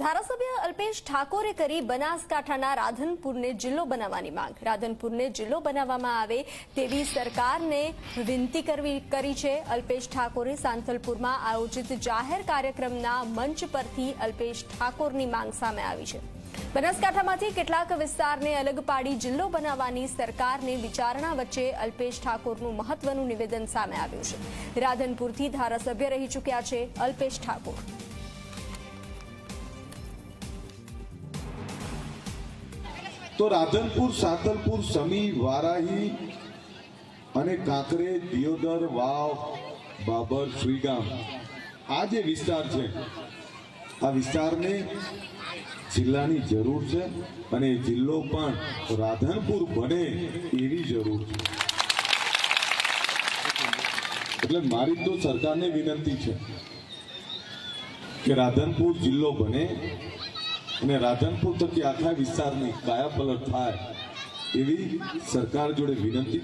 ધારાસભ્ય અલ્પેશ ઠાકોરે કરી બનાસકાંઠાના રાધનપુરને જિલ્લો બનાવવાની માંગ. રાધનપુરને જિલ્લો બનાવવામાં આવે તેવી સરકારને વિનંતી કરવી કરી છે. અલ્પેશ ઠાકોરે સાંથલપુરમાં આયોજિત જાહેર કાર્યક્રમના મંચ પરથી અલ્પેશ ઠાકોરની માંગ સામે આવી છે. બનાસકાંઠામાંથી કેટલાક વિસ્તારને અલગ પાડી જિલ્લો બનાવવાની સરકારની વિચારણા વચ્ચે અલ્પેશ ઠાકોરનું મહત્વનું નિવેદન સામે આવ્યું છે. રાધનપુરથી ધારાસભ્ય રહી ચૂક્યા છે અલ્પેશ ઠાકોર. તો રાધનપુર, સાતલપુર, સમી, વારાહી અને કાંકરે, દિયોદર, વાવ, બાબર, શ્રીગામ. આ જે વિસ્તાર છે, આ વિસ્તારને જિલ્લાની જરૂર છે અને જિલ્લો પણ રાધનપુર બને એવી જરૂર છે. એટલે મારી તો સરકારને વિનંતી છે કે રાધનપુર જિલ્લો બને અને રાધનપુર થકી આખા વિસ્તારની કાયાપલટ થાય એવી સરકાર જોડે વિનંતી